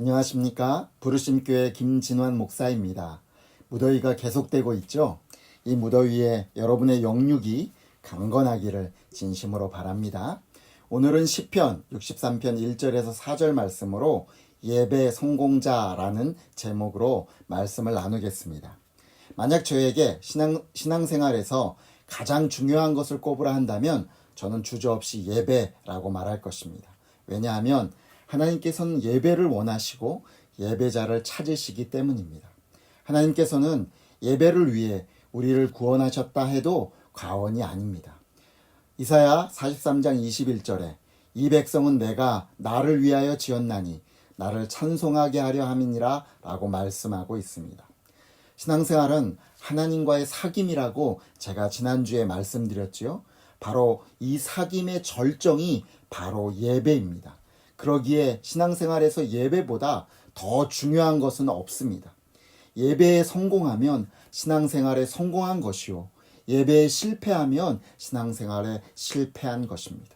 안녕하십니까. 부르심교회 김진환 목사입니다. 무더위가 계속되고 있죠. 이 무더위에 여러분의 영육이 강건하기를 진심으로 바랍니다. 오늘은 시편 63편 1절에서 4절 말씀으로 예배 성공자라는 제목으로 말씀을 나누겠습니다. 만약 저에게 신앙, 신앙생활에서 가장 중요한 것을 꼽으라 한다면 저는 주저없이 예배라고 말할 것입니다. 왜냐하면 하나님께서는 예배를 원하시고 예배자를 찾으시기 때문입니다. 하나님께서는 예배를 위해 우리를 구원하셨다 해도 과언이 아닙니다. 이사야 43장 21절에 이 백성은 내가 나를 위하여 지었나니 나를 찬송하게 하려 함이니라 라고 말씀하고 있습니다. 신앙생활은 하나님과의 사귐이라고 제가 지난주에 말씀드렸지요. 바로 이 사귐의 절정이 바로 예배입니다. 그러기에 신앙생활에서 예배보다 더 중요한 것은 없습니다. 예배에 성공하면 신앙생활에 성공한 것이요. 예배에 실패하면 신앙생활에 실패한 것입니다.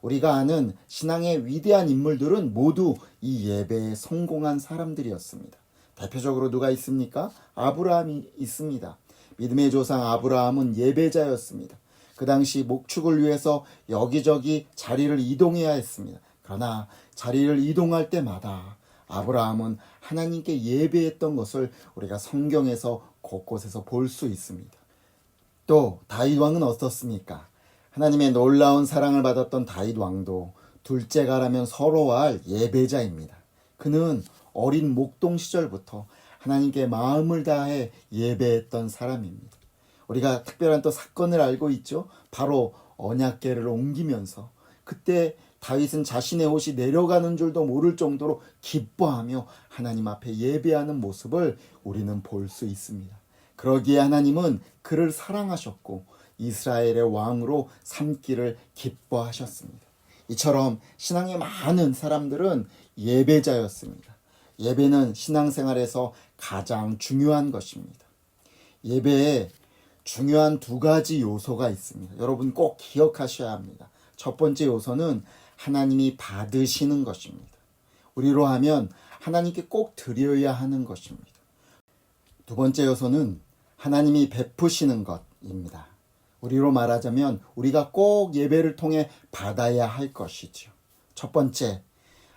우리가 아는 신앙의 위대한 인물들은 모두 이 예배에 성공한 사람들이었습니다. 대표적으로 누가 있습니까? 아브라함이 있습니다. 믿음의 조상 아브라함은 예배자였습니다. 그 당시 목축을 위해서 여기저기 자리를 이동해야 했습니다. 그러나 자리를 이동할 때마다 아브라함은 하나님께 예배했던 것을 우리가 성경에서 곳곳에서 볼 수 있습니다. 또 다윗 왕은 어떻습니까? 하나님의 놀라운 사랑을 받았던 다윗 왕도 둘째가라면 서로할 예배자입니다. 그는 어린 목동 시절부터 하나님께 마음을 다해 예배했던 사람입니다. 우리가 특별한 또 사건을 알고 있죠. 바로 언약궤를 옮기면서 그때 다윗은 자신의 옷이 내려가는 줄도 모를 정도로 기뻐하며 하나님 앞에 예배하는 모습을 우리는 볼 수 있습니다. 그러기에 하나님은 그를 사랑하셨고 이스라엘의 왕으로 삼기를 기뻐하셨습니다. 이처럼 신앙의 많은 사람들은 예배자였습니다. 예배는 신앙생활에서 가장 중요한 것입니다. 예배에 중요한 두 가지 요소가 있습니다. 여러분 꼭 기억하셔야 합니다. 첫 번째 요소는 하나님이 받으시는 것입니다. 우리로 하면 하나님께 꼭 드려야 하는 것입니다. 두 번째 요소는 하나님이 베푸시는 것입니다. 우리로 말하자면 우리가 꼭 예배를 통해 받아야 할 것이죠. 첫 번째,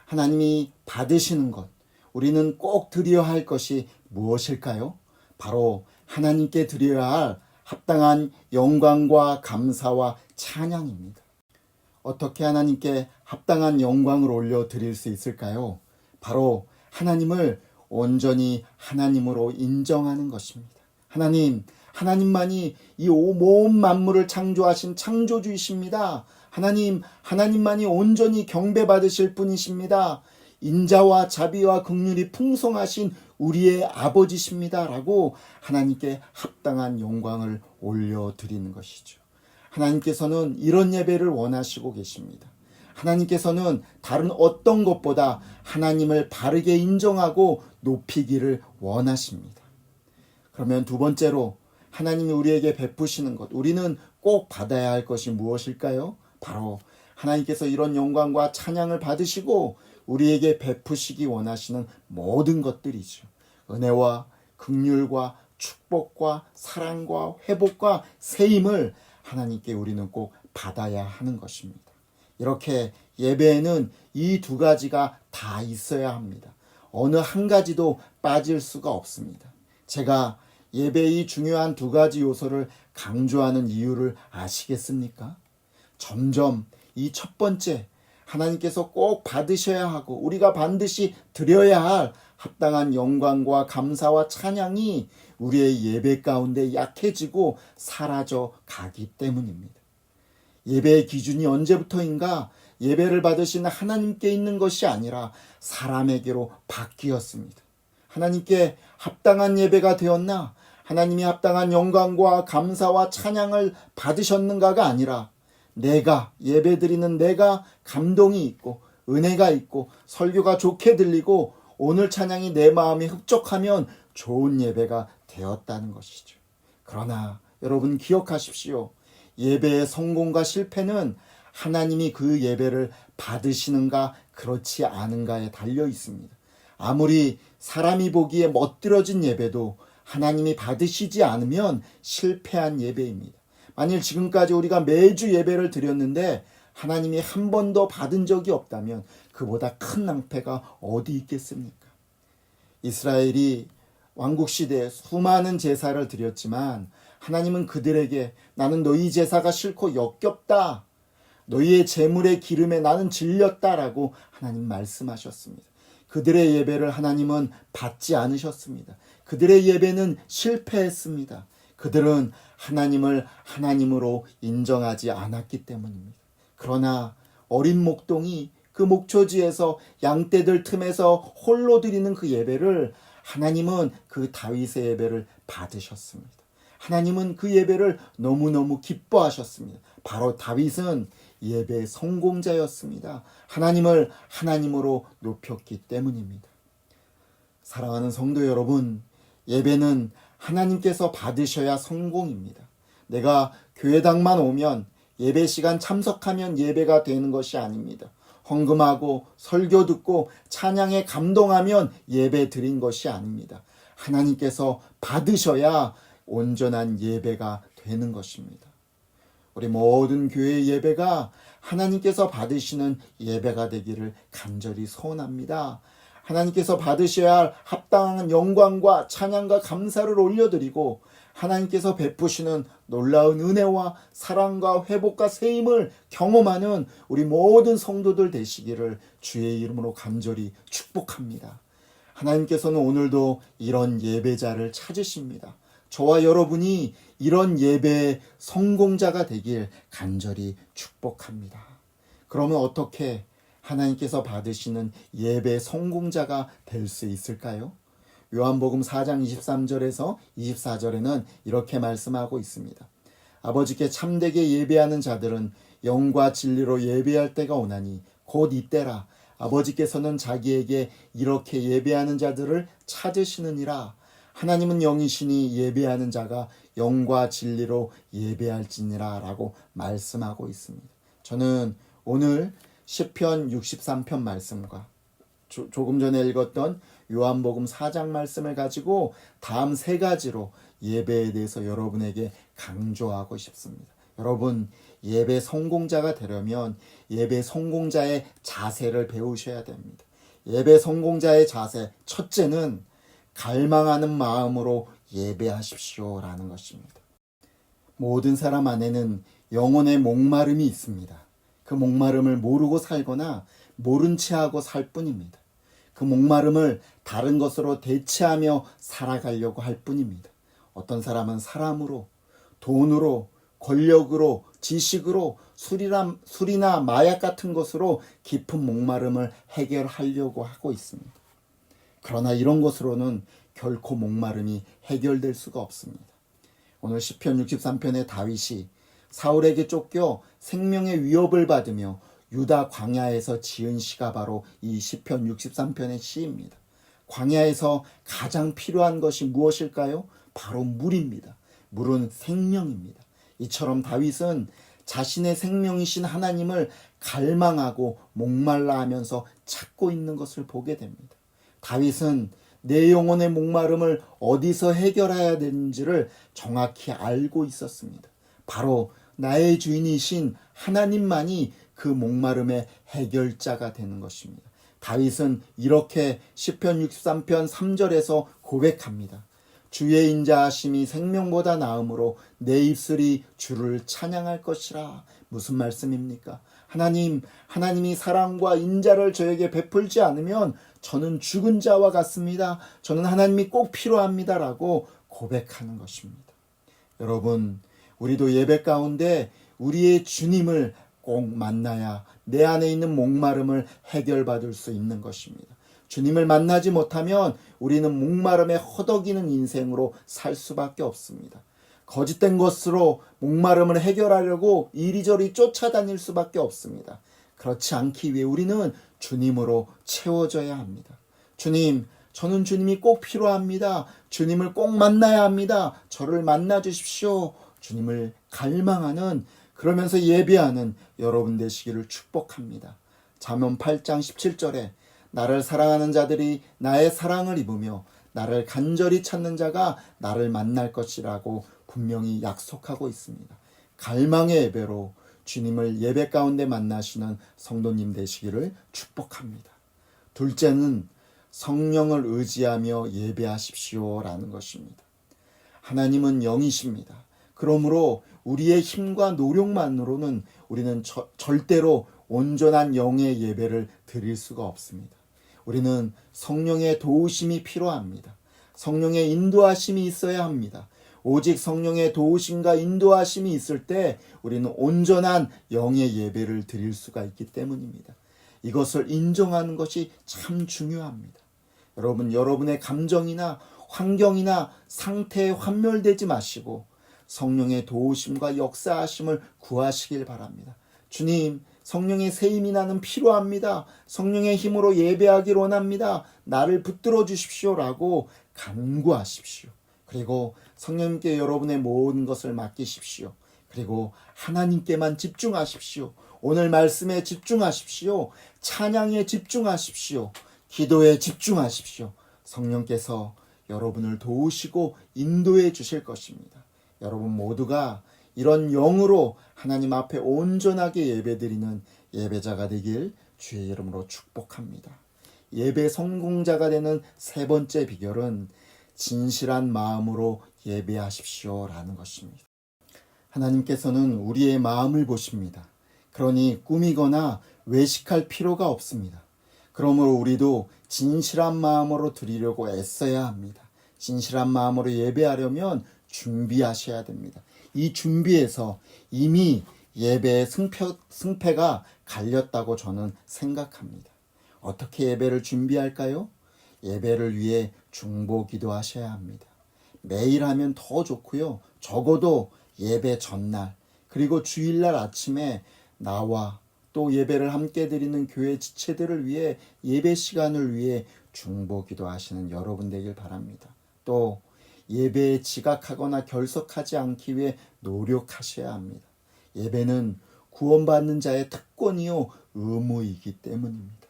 하나님이 받으시는 것. 우리는 꼭 드려야 할 것이 무엇일까요? 바로 하나님께 드려야 할 합당한 영광과 감사와 찬양입니다. 어떻게 하나님께 합당한 영광을 올려 드릴 수 있을까요? 바로 하나님을 온전히 하나님으로 인정하는 것입니다. 하나님, 하나님만이 이 온 만물을 창조하신 창조주이십니다. 하나님, 하나님만이 온전히 경배받으실 분이십니다. 인자와 자비와 극률이 풍성하신 우리의 아버지십니다라고 하나님께 합당한 영광을 올려 드리는 것이죠. 하나님께서는 이런 예배를 원하시고 계십니다. 하나님께서는 다른 어떤 것보다 하나님을 바르게 인정하고 높이기를 원하십니다. 그러면 두 번째로 하나님이 우리에게 베푸시는 것, 우리는 꼭 받아야 할 것이 무엇일까요? 바로 하나님께서 이런 영광과 찬양을 받으시고 우리에게 베푸시기 원하시는 모든 것들이죠. 은혜와 극률과 축복과 사랑과 회복과 새 힘을 하나님께 우리는 꼭 받아야 하는 것입니다. 이렇게 예배에는 이 두 가지가 다 있어야 합니다. 어느 한 가지도 빠질 수가 없습니다. 제가 예배의 중요한 두 가지 요소를 강조하는 이유를 아시겠습니까? 점점 이 첫 번째 하나님께서 꼭 받으셔야 하고 우리가 반드시 드려야 할 합당한 영광과 감사와 찬양이 우리의 예배 가운데 약해지고 사라져 가기 때문입니다. 예배의 기준이 언제부터인가 예배를 받으신 하나님께 있는 것이 아니라 사람에게로 바뀌었습니다. 하나님께 합당한 예배가 되었나? 하나님이 합당한 영광과 감사와 찬양을 받으셨는가가 아니라 내가 예배 드리는 내가 감동이 있고 은혜가 있고 설교가 좋게 들리고 오늘 찬양이 내 마음에 흡족하면 좋은 예배가 되었다는 것이죠. 그러나 여러분 기억하십시오. 예배의 성공과 실패는 하나님이 그 예배를 받으시는가 그렇지 않은가에 달려 있습니다. 아무리 사람이 보기에 멋들어진 예배도 하나님이 받으시지 않으면 실패한 예배입니다. 만일 지금까지 우리가 매주 예배를 드렸는데 하나님이 한 번도 받은 적이 없다면 그보다 큰 낭패가 어디 있겠습니까? 이스라엘이 왕국 시대에 수많은 제사를 드렸지만 하나님은 그들에게 나는 너희 제사가 싫고 역겹다. 너희의 재물의 기름에 나는 질렸다라고 하나님 말씀하셨습니다. 그들의 예배를 하나님은 받지 않으셨습니다. 그들의 예배는 실패했습니다. 그들은 하나님을 하나님으로 인정하지 않았기 때문입니다. 그러나 어린 목동이 그 목초지에서 양떼들 틈에서 홀로 드리는 그 예배를 하나님은 그 다윗의 예배를 받으셨습니다. 하나님은 그 예배를 너무너무 기뻐하셨습니다. 바로 다윗은 예배 성공자였습니다. 하나님을 하나님으로 높였기 때문입니다. 사랑하는 성도 여러분, 예배는 하나님께서 받으셔야 성공입니다. 내가 교회당만 오면 예배 시간 참석하면 예배가 되는 것이 아닙니다. 헌금하고 설교 듣고 찬양에 감동하면 예배 드린 것이 아닙니다. 하나님께서 받으셔야 온전한 예배가 되는 것입니다. 우리 모든 교회 예배가 하나님께서 받으시는 예배가 되기를 간절히 소원합니다. 하나님께서 받으셔야 할 합당한 영광과 찬양과 감사를 올려드리고 하나님께서 베푸시는 놀라운 은혜와 사랑과 회복과 세임을 경험하는 우리 모든 성도들 되시기를 주의 이름으로 간절히 축복합니다. 하나님께서는 오늘도 이런 예배자를 찾으십니다. 저와 여러분이 이런 예배의 성공자가 되길 간절히 축복합니다. 그러면 어떻게 하나님께서 받으시는 예배 성공자가 될 수 있을까요? 요한복음 4장 23절에서 24절에는 이렇게 말씀하고 있습니다. 아버지께 참되게 예배하는 자들은 영과 진리로 예배할 때가 오나니 곧 이때라 아버지께서는 자기에게 이렇게 예배하는 자들을 찾으시느니라 하나님은 영이시니 예배하는 자가 영과 진리로 예배할지니라 라고 말씀하고 있습니다. 저는 오늘 시편 63편 말씀과 조, 조금 전에 읽었던 요한복음 4장 말씀을 가지고 다음 세 가지로 예배에 대해서 여러분에게 강조하고 싶습니다. 여러분, 예배 성공자가 되려면 예배 성공자의 자세를 배우셔야 됩니다. 예배 성공자의 자세, 첫째는 갈망하는 마음으로 예배하십시오라는 것입니다. 모든 사람 안에는 영혼의 목마름이 있습니다. 그 목마름을 모르고 살거나 모른 채 하고 살 뿐입니다. 그 목마름을 다른 것으로 대체하며 살아가려고 할 뿐입니다. 어떤 사람은 사람으로, 돈으로, 권력으로, 지식으로, 술이나, 술이나 마약 같은 것으로 깊은 목마름을 해결하려고 하고 있습니다. 그러나 이런 것으로는 결코 목마름이 해결될 수가 없습니다. 오늘 시편 63편의 다윗이 사울에게 쫓겨 생명의 위협을 받으며 유다 광야에서 지은 시가 바로 이 시편 63편의 시입니다. 광야에서 가장 필요한 것이 무엇일까요? 바로 물입니다. 물은 생명입니다. 이처럼 다윗은 자신의 생명이신 하나님을 갈망하고 목말라 하면서 찾고 있는 것을 보게 됩니다. 다윗은 내 영혼의 목마름을 어디서 해결해야 되는지를 정확히 알고 있었습니다. 바로 나의 주인이신 하나님만이 그 목마름의 해결자가 되는 것입니다. 다윗은 이렇게 시편 63편 3절에서 고백합니다. 주의 인자하심이 생명보다 나음으로 내 입술이 주를 찬양할 것이라. 무슨 말씀입니까? 하나님, 하나님이 사랑과 인자를 저에게 베풀지 않으면 저는 죽은 자와 같습니다. 저는 하나님이 꼭 필요합니다라고 고백하는 것입니다. 여러분, 우리도 예배 가운데 우리의 주님을 꼭 만나야 내 안에 있는 목마름을 해결받을 수 있는 것입니다. 주님을 만나지 못하면 우리는 목마름에 허덕이는 인생으로 살 수밖에 없습니다. 거짓된 것으로 목마름을 해결하려고 이리저리 쫓아다닐 수밖에 없습니다. 그렇지 않기 위해 우리는 주님으로 채워져야 합니다. 주님, 저는 주님이 꼭 필요합니다. 주님을 꼭 만나야 합니다. 저를 만나 주십시오. 주님을 갈망하는 그러면서 예배하는 여러분 되시기를 축복합니다. 잠언 8장 17절에 나를 사랑하는 자들이 나의 사랑을 입으며 나를 간절히 찾는 자가 나를 만날 것이라고 분명히 약속하고 있습니다. 갈망의 예배로 주님을 예배 가운데 만나시는 성도님 되시기를 축복합니다. 둘째는 성령을 의지하며 예배하십시오라는 것입니다. 하나님은 영이십니다. 그러므로 우리의 힘과 노력만으로는 우리는 저, 절대로 온전한 영의 예배를 드릴 수가 없습니다. 우리는 성령의 도우심이 필요합니다. 성령의 인도하심이 있어야 합니다. 오직 성령의 도우심과 인도하심이 있을 때 우리는 온전한 영의 예배를 드릴 수가 있기 때문입니다. 이것을 인정하는 것이 참 중요합니다. 여러분, 여러분의 감정이나 환경이나 상태에 환멸되지 마시고 성령의 도우심과 역사하심을 구하시길 바랍니다. 주님, 성령의 세임이 나는 필요합니다. 성령의 힘으로 예배하길 원합니다. 나를 붙들어 주십시오라고 간구하십시오. 그리고 성령님께 여러분의 모든 것을 맡기십시오. 그리고 하나님께만 집중하십시오. 오늘 말씀에 집중하십시오. 찬양에 집중하십시오. 기도에 집중하십시오. 성령께서 여러분을 도우시고 인도해 주실 것입니다. 여러분 모두가 이런 영으로 하나님 앞에 온전하게 예배드리는 예배자가 되길 주의 이름으로 축복합니다. 예배 성공자가 되는 세 번째 비결은 진실한 마음으로 예배하십시오라는 것입니다. 하나님께서는 우리의 마음을 보십니다. 그러니 꾸미거나 외식할 필요가 없습니다. 그러므로 우리도 진실한 마음으로 드리려고 애써야 합니다. 진실한 마음으로 예배하려면 준비하셔야 됩니다. 이 준비에서 이미 예배의 승패, 승패가 갈렸다고 저는 생각합니다. 어떻게 예배를 준비할까요? 예배를 위해 중보 기도하셔야 합니다. 매일 하면 더 좋고요. 적어도 예배 전날, 그리고 주일날 아침에 나와 또 예배를 함께 드리는 교회 지체들을 위해 예배 시간을 위해 중보 기도하시는 여러분 되길 바랍니다. 또 예배에 지각하거나 결석하지 않기 위해 노력하셔야 합니다. 예배는 구원받는 자의 특권이요 의무이기 때문입니다.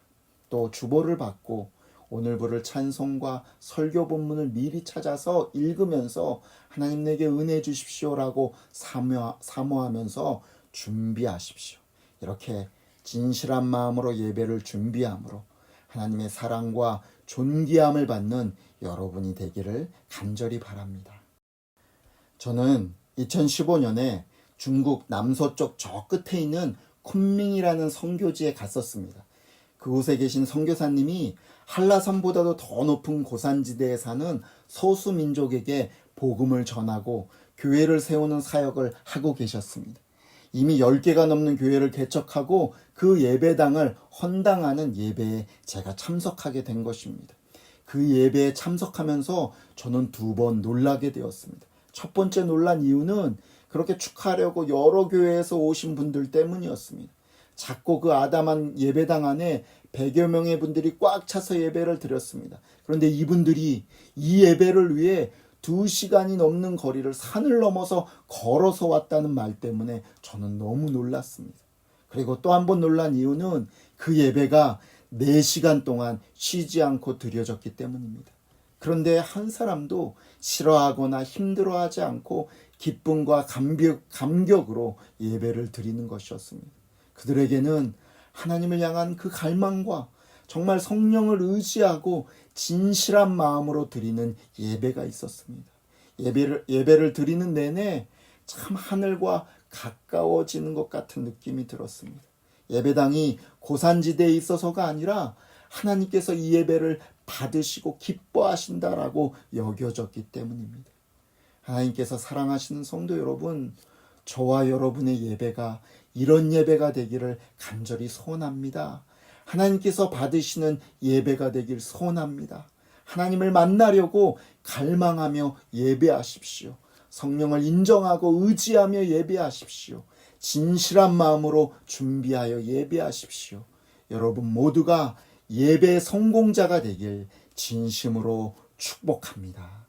또 주보를 받고 오늘 부를 찬송과 설교 본문을 미리 찾아서 읽으면서 하나님 내게 은혜 주십시오라고 사모, 사모하면서 준비하십시오. 이렇게 진실한 마음으로 예배를 준비함으로 하나님의 사랑과 존귀함을 받는 여러분이 되기를 간절히 바랍니다. 저는 2015년에 중국 남서쪽 저 끝에 있는 쿤밍이라는 성교지에 갔었습니다. 그곳에 계신 선교사님이 한라산보다도 더 높은 고산지대에 사는 소수 민족에게 복음을 전하고 교회를 세우는 사역을 하고 계셨습니다. 이미 10개가 넘는 교회를 개척하고 그 예배당을 헌당하는 예배에 제가 참석하게 된 것입니다. 그 예배에 참석하면서 저는 두 번 놀라게 되었습니다. 첫 번째 놀란 이유는 그렇게 축하하려고 여러 교회에서 오신 분들 때문이었습니다. 작고 그 아담한 예배당 안에 100여 명의 분들이 꽉 차서 예배를 드렸습니다. 그런데 이분들이 이 예배를 위해 두 시간이 넘는 거리를 산을 넘어서 걸어서 왔다는 말 때문에 저는 너무 놀랐습니다. 그리고 또 한 번 놀란 이유는 그 예배가 4시간 동안 쉬지 않고 드려졌기 때문입니다. 그런데 한 사람도 싫어하거나 힘들어하지 않고 기쁨과 감격, 감격으로 예배를 드리는 것이었습니다. 그들에게는 하나님을 향한 그 갈망과 정말 성령을 의지하고 진실한 마음으로 드리는 예배가 있었습니다. 예배를, 예배를 드리는 내내 참 하늘과 가까워지는 것 같은 느낌이 들었습니다. 예배당이 고산지대에 있어서가 아니라 하나님께서 이 예배를 받으시고 기뻐하신다라고 여겨졌기 때문입니다. 하나님께서 사랑하시는 성도 여러분, 저와 여러분의 예배가 이런 예배가 되기를 간절히 소원합니다. 하나님께서 받으시는 예배가 되길 소원합니다. 하나님을 만나려고 갈망하며 예배하십시오. 성령을 인정하고 의지하며 예배하십시오. 진실한 마음으로 준비하여 예배하십시오. 여러분 모두가 예배 성공자가 되길 진심으로 축복합니다.